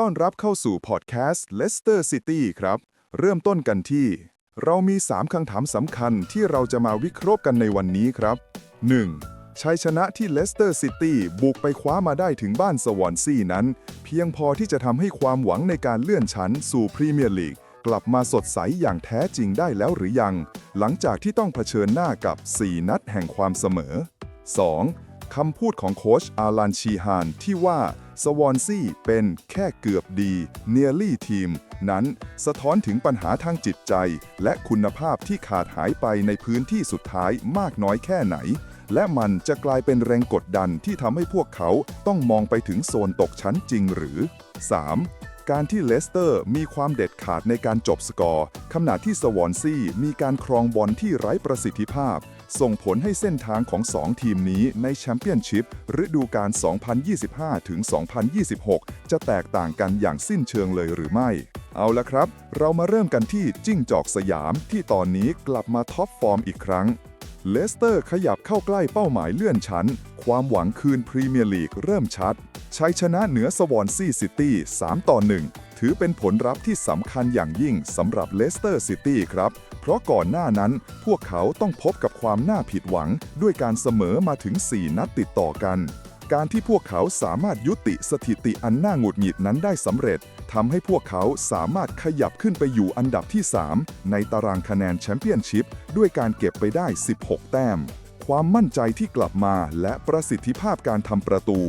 ต้อนรับเข้าสู่พอดแคสต์ Leicester City ครับ เริ่มต้นกันที่ เรามี 3คำถามสำคัญที่เราจะมาวิเคราะห์กันในวันนี้ครับ 1. ชัยชนะที่ Leicester City บุกไปคว้ามาได้ถึงบ้านสวอนซี่นั้น เพียงพอที่จะทำให้ความหวังในการเลื่อนชั้นสู่พรีเมียร์ลีกกลับมาสดใสอย่างแท้จริงได้แล้วหรือยัง หลังจากที่ต้องเผชิญหน้ากับ 4 นัดแห่งความเสมอ 2. คำพูดของโค้ชอาลันชีฮานที่ว่า สวอนซี่เป็นแค่เกือบดีเนียลี่ทีมนั้นสะท้อนถึงปัญหาทางจิตใจ และคุณภาพที่ขาดหายไปในพื้นที่สุดท้ายมากน้อยแค่ไหน และมันจะกลายเป็นแรงกดดันที่ทำให้พวกเขาต้องมองไปถึงโซนตกชั้นจริงหรือ 3. การที่เลสเตอร์มีความเด็ดขาดในการจบสกอร์ ขณะที่สวอนซี่มีการครองบอลที่ไร้ประสิทธิภาพ ส่งผลให้เส้นทางของ 2 ทีมนี้ในแชมเปี้ยนชิพฤดูกาล 2025 ถึง 2026 จะแตกต่างกันอย่างสิ้นเชิงเลยหรือไม่ เอาละครับ เรามาเริ่มกันที่จิ้งจอกสยามที่ตอนนี้กลับมาท็อปฟอร์มอีกครั้ง เลสเตอร์ขยับเข้าใกล้เป้าหมายเลื่อนชั้น ความหวังคืนพรีเมียร์ลีกเริ่มชัด ชัยชนะเหนือสวอนซีซิตี้ 3 ต่อ 1 ถือเป็นผลลัพธ์ที่สำคัญอย่างยิ่งสำหรับเลสเตอร์ซิตี้ครับ เพราะก่อนหน้านั้นพวกเขาต้องพบกับความน่าผิดหวังด้วยการเสมอมาถึง 4 นัดติดต่อกัน การที่พวกเขาสามารถยุติสถิติอันน่าหงุดหงิดนั้นได้สำเร็จทำให้พวกเขาสามารถขยับขึ้นไปอยู่อันดับที่ 3 ในตารางคะแนนแชมเปี้ยนชิพด้วยการเก็บไปได้ 16 แต้ม ความมั่นใจที่กลับมาและประสิทธิภาพการทำประตู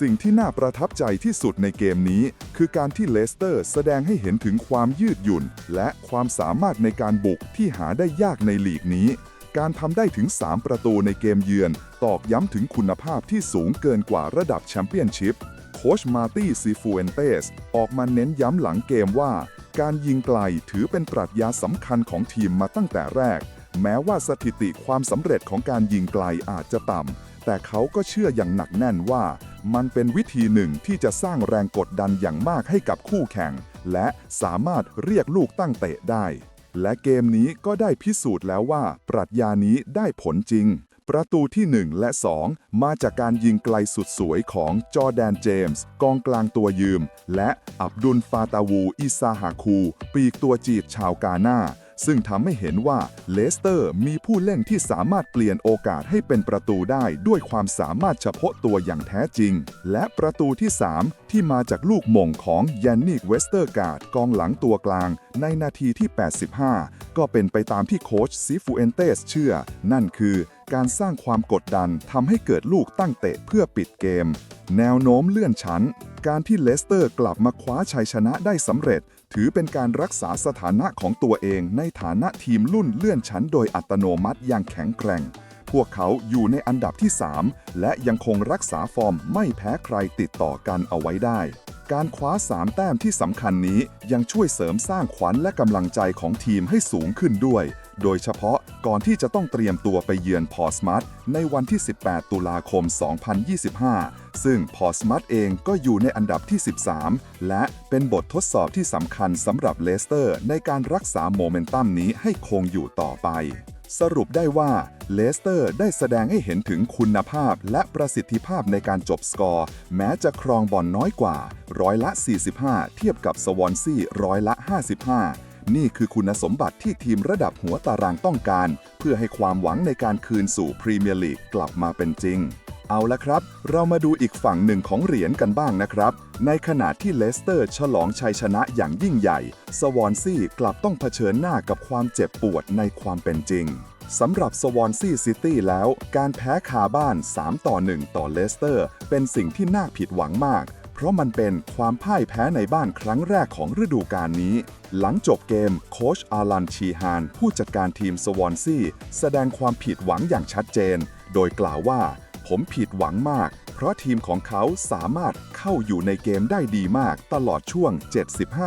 สิ่งที่น่าประทับใจที่สุดในเกมนี้ คือการที่เลสเตอร์แสดงให้เห็นถึงความยืดหยุ่น และความสามารถในการบุกที่หาได้ยากในลีกนี้ การทำได้ถึง 3 ประตูในเกมเยือน ตอกย้ำถึงคุณภาพที่สูงเกินกว่าระดับแชมเปี้ยนชิพโค้ชมาร์ตี้ซิฟูเอนเตสออกมาเน้นย้ำหลังเกมว่า การยิงไกลถือเป็นปรัชญาสำคัญของทีมมาตั้งแต่แรก แม้ว่าสถิติความสำเร็จของการยิงไกลอาจจะต่ำแต่เขาก็เชื่ออย่างหนักแน่นว่า มันเป็นวิธีหนึ่งที่จะสร้างแรงกดดันอย่างมากให้กับคู่แข่ง และสามารถเรียกลูกตั้งเตะได้ และเกมนี้ก็ได้พิสูจน์แล้วว่า ปรัชญานี้ได้ผลจริง ประตูที่ 1 และ 2 มาจากการยิงไกลสุดสวยของจอแดนเจมส์กองกลางตัวยืม และอับดุลฟาตาวู อิซาฮาคู ปีกตัวจีบชาวกาหน้า ซึ่งทำให้เห็นว่าเลสเตอร์มีผู้เล่นที่สามารถเปลี่ยนโอกาสให้เป็นประตูได้ด้วยความสามารถเฉพาะตัวอย่างแท้จริง และประตูที่ 3 ที่มาจากลูกม่งของยันนิกเวสเตอร์การ์ดกองหลังตัวกลาง ในนาทีที่ 85 ก็เป็นไปตามที่โค้ชซิฟูเอนเตสเชื่อ นั่นคือการสร้างความกดดันทำให้เกิดลูกตั้งเตะเพื่อปิดเกม แนวโน้มเลื่อนชั้น การที่เลสเตอร์กลับมาคว้าชัยชนะได้สำเร็จ ถือเป็นการรักษาสถานะของตัวเองในฐานะทีมรุ่นเลื่อนชั้นโดยอัตโนมัติอย่างแข็งแกร่ง พวกเขาอยู่ในอันดับที่ 3 และยังคงรักษาฟอร์มไม่แพ้ใครติดต่อกันเอาไว้ได้ การคว้า 3 แต้มที่สำคัญนี้ยังช่วยเสริมสร้างขวัญและกำลังใจของทีมให้สูงขึ้นด้วย โดยเฉพาะก่อนที่จะต้องเตรียมตัวไปเยือนพอสมัตในวันที่ 18 ตุลาคม 2025 ซึ่งพอสมัตเองก็อยู่ในอันดับที่ 13 และเป็นบททดสอบที่สำคัญสำหรับเลสเตอร์ ในการรักษาโมเมนตัมนี้ให้คงอยู่ต่อไป สรุปได้ว่าเลสเตอร์ได้แสดงให้เห็นถึงคุณภาพและประสิทธิภาพในการจบสกอร์ แม้จะครองบอลน้อยกว่า ร้อยละ 45 เทียบกับสวอนซี่ร้อยละ 55 นี่คือคุณสมบัติที่ทีมระดับหัวตารางต้องการ เพื่อให้ความหวังในการคืนสู่พรีเมียร์ลีกกลับมาเป็นจริง เอาละครับ เรามาดูอีกฝั่งหนึ่งของเหรียญกันบ้างนะครับ ในขณะที่เลสเตอร์ ฉลองชัยชนะอย่างยิ่งใหญ่ สวอนซี่กลับต้องเผชิญหน้ากับความเจ็บปวดในความเป็นจริงสำหรับสวอนซี่ซิตี้แล้ว การแพ้คาบ้าน 3 ต่อ 1 ต่อเลสเตอร์ เป็นสิ่งที่น่าผิดหวังมาก เพราะมันเป็นความพ่ายแพ้ในบ้านครั้งแรกของฤดูกาลนี้ หลังจบเกมโค้ชอาลันชีฮานผู้จัดการทีมสวอนซี่แสดงความผิดหวังอย่างชัดเจน โดยกล่าวว่า ผมผิดหวังมาก เพราะทีมของเขาสามารถเข้าอยู่ในเกมได้ดีมากตลอดช่วง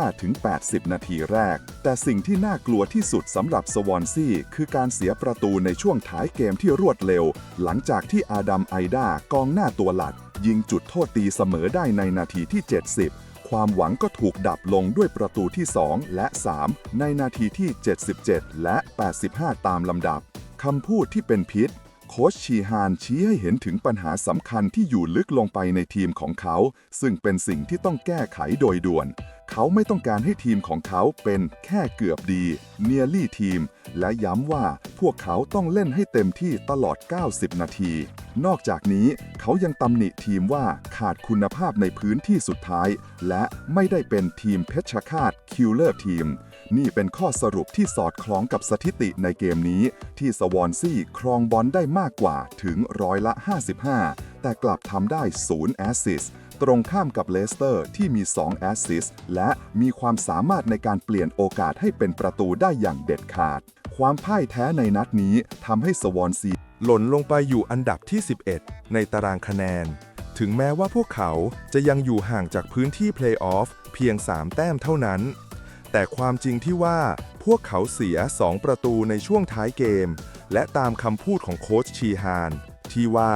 75-80 นาทีแรก แต่สิ่งที่น่ากลัวที่สุดสำหรับสวอนซี่คือการเสียประตูในช่วงท้ายเกมที่รวดเร็ว หลังจากที่อาดัมไอดากองหน้าตัวหลัก ยิงจุดโทษตีเสมอได้ในนาทีที่ 70ความหวังก็ถูกดับลงด้วยประตูที่ 2 และ 3 ในนาทีที่ 77 และ 85 ตามลำดับ คำพูดที่เป็นพิษ โค้ชชีฮานชี้ให้เห็นถึงปัญหาสำคัญที่อยู่ลึกลงไปในทีมของเขา ซึ่งเป็นสิ่งที่ต้องแก้ไขโดยด่วน เขาไม่ต้องการให้ทีมของเขาเป็นแค่เกือบดีเนียลี่ทีม และย้ำว่าพวกเขาต้องเล่นให้เต็มที่ตลอด 90 นาที นอกจากนี้เขายังตำหนิทีมว่าขาดคุณภาพในพื้นที่สุดท้าย และไม่ได้เป็นทีมเพชรฆาตคิลเลอร์ทีม นี่เป็นข้อสรุปที่สอดคล้องกับสถิติในเกมนี้ ที่สวอนซี่ครองบอลได้มากกว่าถึงร้อยละ 55 แต่กลับทำได้ 0 แอสซิสต์ ตรงข้ามกับเลสเตอร์ที่มี 2 แอสซิสต์และมีความสามารถในการเปลี่ยนโอกาสให้เป็นประตูได้อย่างเด็ดขาด ความพ่ายแท้ในนัดนี้ทำให้สวอนซีหล่นลงไปอยู่อันดับที่ 11 ในตารางคะแนน ถึงแม้ว่าพวกเขาจะยังอยู่ห่างจากพื้นที่เพลย์ออฟเพียง 3 แต้มเท่านั้น แต่ความจริงที่ว่าพวกเขาเสีย 2 ประตูในช่วงท้ายเกม และตามคำพูดของโค้ชชีฮาน ที่ว่า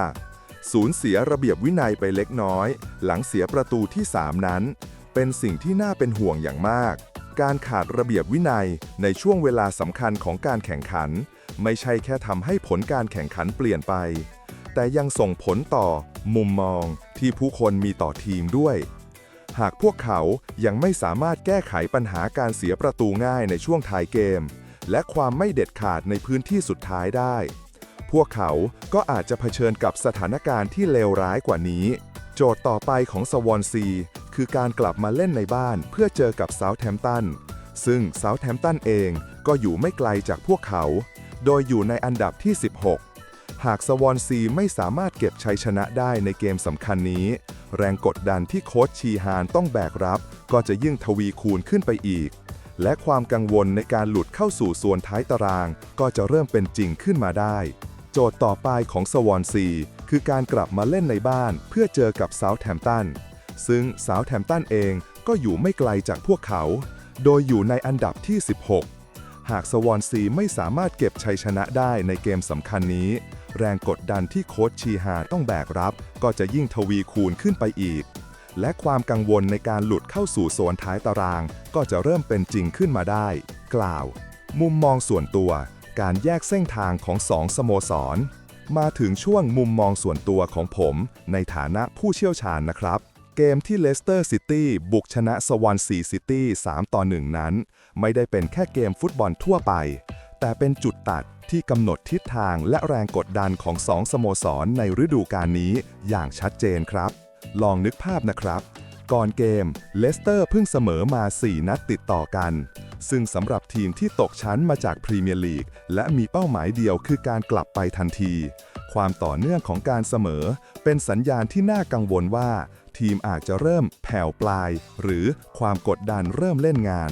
สูญเสียระเบียบวินัยไปเล็กน้อย หลังเสียประตูที่ 3 นั้น เป็นสิ่งที่น่าเป็นห่วงอย่างมาก การขาดระเบียบวินัยในช่วงเวลาสำคัญของการแข่งขัน ไม่ใช่แค่ทำให้ผลการแข่งขันเปลี่ยนไป แต่ยังส่งผลต่อ มุมมองที่ผู้คนมีต่อทีมด้วย หากพวกเขายังไม่สามารถแก้ไขปัญหาการเสียประตูง่ายในช่วงท้ายเกม และความไม่เด็ดขาดในพื้นที่สุดท้ายได้ พวกเขาก็อาจจะเผชิญกับสถานการณ์ที่เลวร้ายกว่านี้ โจทย์ต่อไปของสวอนซีคือการกลับมาเล่นในบ้านเพื่อเจอกับเซาท์แฮมป์ตันซึ่งเซาท์แฮมป์ตันเองก็อยู่ไม่ไกลจากพวกเขา โดยอยู่ในอันดับที่ 16 หากสวอนซีไม่สามารถเก็บชัยชนะได้ในเกมสำคัญนี้ แรงกดดันที่โค้ชชีฮานต้องแบกรับ ก็จะยิ่งทวีคูณขึ้นไปอีก และความกังวลในการหลุดเข้าสู่ส่วนท้ายตาราง ก็จะเริ่มเป็นจริงขึ้นมาได้ จทย์ต่อไปของสวอนซีคือการกลับมาเล่นในบ้านเพื่อเจอกับเซาท์แฮมป์ตัน ซึ่งเซาท์แฮมป์ตันเองก็อยู่ไม่ไกลจากพวกเขา โดยอยู่ในอันดับที่ 16 หากสวอนซีไม่สามารถเก็บชัยชนะได้ในเกมสำคัญนี้ แรงกดดันที่โค้ชชีฮาต้องแบกรับ ก็จะยิ่งทวีคูณขึ้นไปอีก และความกังวลในการหลุดเข้าสู่โซนท้ายตาราง ก็จะเริ่มเป็นจริงขึ้นมาได้ กล่าว มุมมองส่วนตัว การแยกเส้นทางของสองสโมสร มาถึงช่วงมุมมองส่วนตัวของผมในฐานะผู้เชี่ยวชาญนะครับ เกมที่เลสเตอร์ซิตี้บุกชนะสวอนซีซิตี้3ต่อ1นั้น ไม่ได้เป็นแค่เกมฟุตบอลทั่วไป แต่เป็นจุดตัดที่กำหนดทิศทางและแรงกดดันของสองสโมสรในฤดูกาลนี้อย่างชัดเจนครับ ลองนึกภาพนะครับ ก่อนเกมเลสเตอร์เพิ่งเสมอมา 4 นัดติดต่อกัน ซึ่งสำหรับทีมที่ตกชั้นมาจากพรีเมียร์ลีกและมีเป้าหมายเดียวคือการกลับไปทันที ความต่อเนื่องของการเสมอ เป็นสัญญาณที่น่ากังวลว่า ทีมอาจจะเริ่มแผ่วปลาย หรือความกดดันเริ่มเล่นงาน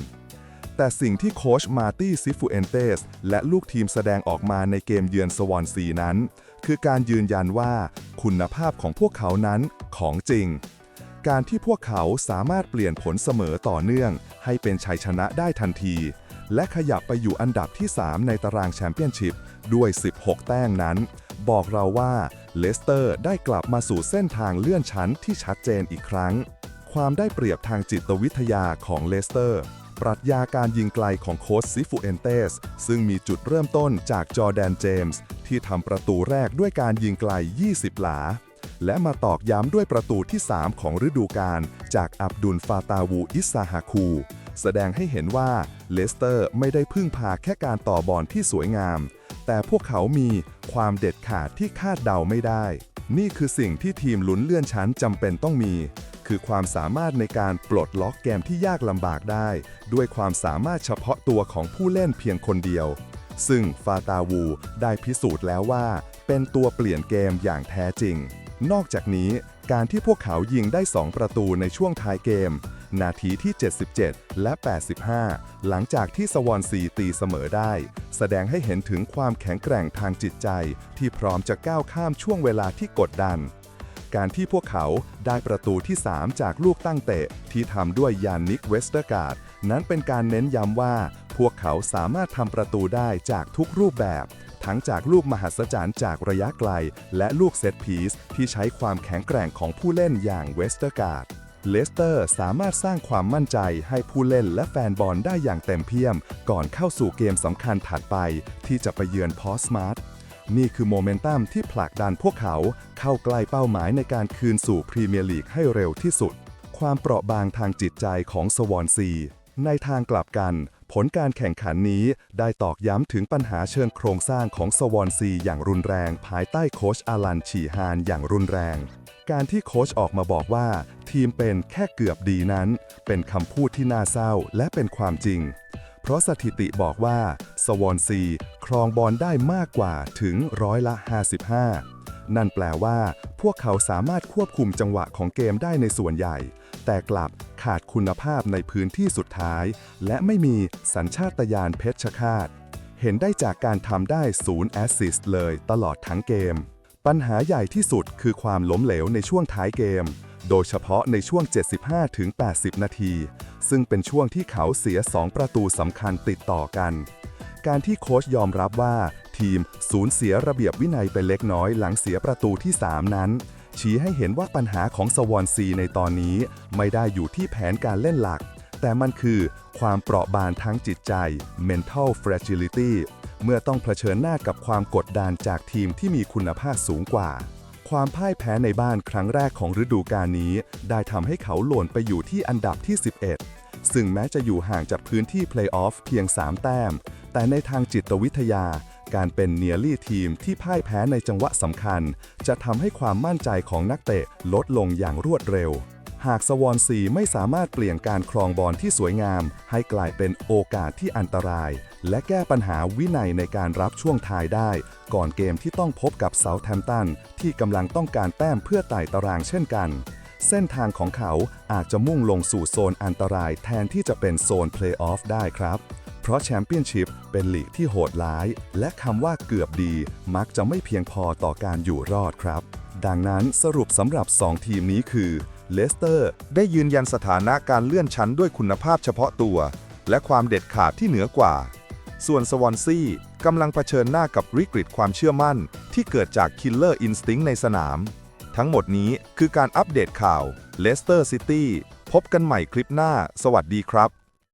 แต่สิ่งที่โค้ชมาตี้ซิฟูเอนเตสและลูกทีมแสดงออกมาในเกมเยือนสวอนซีนั้น คือการยืนยันว่า คุณภาพของพวกเขานั้นของจริง การที่พวกเขาสามารถเปลี่ยนผลเสมอต่อเนื่อง ให้เป็นชัยชนะได้ทันที และขยับไปอยู่อันดับที่ 3 ในตารางแชมเปี้ยนชิพด้วย 16 แต้มนั้น บอกเราว่าเลสเตอร์ได้กลับมาสู่เส้นทางเลื่อนชั้นที่ชัดเจนอีกครั้ง ความได้เปรียบทางจิตวิทยาของเลสเตอร์ ปรัชญาการยิงไกลของโค้ชซิฟูเอนเตส ซึ่งมีจุดเริ่มต้นจากจอแดนเจมส์ที่ทำประตูแรกด้วยการยิงไกล 20 หลา และมาตอกย้ำด้วยประตูที่ 3 ของฤดูกาลจากอับดุลฟาตาวูอิสซาฮาคู แสดงให้เห็นว่าเลสเตอร์ไม่ได้พึ่งพาแค่การต่อบอลที่สวยงาม แต่พวกเขามีความเด็ดขาดที่คาดเดาไม่ได้ นี่คือสิ่งที่ทีมลุ้นเลื่อนชั้นจำเป็นต้องมี คือความสามารถในการปลดล็อกเกมที่ยากลำบากได้ ด้วยความสามารถเฉพาะตัวของผู้เล่นเพียงคนเดียว ซึ่งฟาตาวูได้พิสูจน์แล้วว่า เป็นตัวเปลี่ยนเกมอย่างแท้จริง นอกจากนี้การที่พวกเขายิงได้ 2 ประตูในช่วงท้ายเกม นาทีที่ 77 และ 85 หลังจากที่สวอนซีตีเสมอได้ แสดงให้เห็นถึงความแข็งแกร่งทางจิตใจ ที่พร้อมจะก้าวข้ามช่วงเวลาที่กดดัน การที่พวกเขาได้ประตูที่ 3 จากลูกตั้งเตะ ที่ทำด้วยยานนิกเวสเตอร์การ์ดนั้นเป็นการเน้นย้ำว่า พวกเขาสามารถทำประตูได้จากทุกรูปแบบ ทั้งจากลูกมหัศจรรย์จากระยะไกล และลูกเซตพีซที่ใช้ความแข็งแกร่งของผู้เล่นอย่างเวสเตอร์การ์ดเลสเตอร์สามารถสร้างความมั่นใจให้ผู้เล่นและแฟนบอลได้อย่างเต็มเพียม ก่อนเข้าสู่เกมสำคัญถัดไป ที่จะไปเยือนพอสมาร์ทนี่คือโมเมนตัมที่ผลักดันพวกเขาเข้าใกล้เป้าหมายในการคืนสู่พรีเมียร์ลีกให้เร็วที่สุด ความเปราะบางทางจิตใจของสวอนซี ในทางกลับกัน ผลการแข่งขันนี้ได้ตอกย้ำถึงปัญหาเชิงโครงสร้างของสวอนซีอย่างรุนแรง ภายใต้โค้ชอาลันฉีฮานอย่างรุนแรง การที่โค้ชออกมาบอกว่า ทีมเป็นแค่เกือบดีนั้น เป็นคำพูดที่น่าเศร้าและเป็นความจริง เพราะสถิติบอกว่าสวอนซีครองบอลได้มากกว่าถึงร้อยละ 55 นั่นแปลว่า พวกเขาสามารถควบคุมจังหวะของเกมได้ในส่วนใหญ่ แต่กลับขาดคุณภาพในพื้นที่สุดท้าย และไม่มีสัญชาตญาณเพชรฆาต เห็นได้จากการทำได้ศูนย์แอสซิสต์เลยตลอดทั้งเกม ปัญหาใหญ่ที่สุดคือความล้มเหลวในช่วงท้ายเกม โดยเฉพาะในช่วง 75-80 นาที ซึ่งเป็นช่วงที่เขาเสีย 2 ประตูสำคัญติดต่อกัน การที่โค้ชยอมรับว่าทีมสูญเสียระเบียบวินัยไปเล็กน้อยหลังเสียประตูที่ 3 นั้น ชี้ให้เห็นว่าปัญหาของสวอนซีในตอนนี้ไม่ได้อยู่ที่แผนการเล่นหลัก แต่มันคือความเปราะบางทั้งจิตใจ mental fragility เมื่อต้องเผชิญหน้ากับความกดดันจากทีมที่มีคุณภาพสูงกว่า ความพ่ายแพ้ในบ้านครั้งแรกของฤดูกาลนี้ ได้ทำให้เขาหล่นไปอยู่ที่อันดับที่ 11 ซึ่งแม้จะอยู่ห่างจากพื้นที่เพลย์ออฟเพียง 3 แต้ม แต่ในทางจิตวิทยา การเป็นเนียรี่ทีมที่พ่ายแพ้ในจังหวะสำคัญ จะทำให้ความมั่นใจของนักเตะลดลงอย่างรวดเร็ว หากสวอนซีไม่สามารถเปลี่ยนการครองบอลที่สวยงาม ให้กลายเป็นโอกาสที่อันตราย และแก้ปัญหาวินัยในการรับช่วงท้ายได้ ก่อนเกมที่ต้องพบกับเซาท์แฮมป์ตันที่กำลังต้องการแต้มเพื่อไต่ตารางเช่นกันเส้นทางของเขาอาจจะมุ่งลงสู่โซนอันตรายแทนที่จะเป็นโซนเพลย์ออฟได้ครับ เพราะแชมเปี้ยนชิพเป็นลีกที่โหดร้าย และคำว่าเกือบดีมักจะไม่เพียงพอต่อการอยู่รอดครับ ดังนั้นสรุปสำหรับ 2 ทีมนี้คือเลสเตอร์ได้ยืนยันสถานะการเลื่อนชั้นด้วยคุณภาพเฉพาะตัว และความเด็ดขาดที่เหนือกว่า ส่วนสวอนซีกำลังเผชิญหน้ากับวิกฤตความเชื่อมั่น ที่เกิดจากคิลเลอร์อินสติ้งในสนาม ทั้งหมดนี้คือการอัปเดตข่าวเลสเตอร์ซิตี้พบกันใหม่คลิปหน้า สวัสดีครับ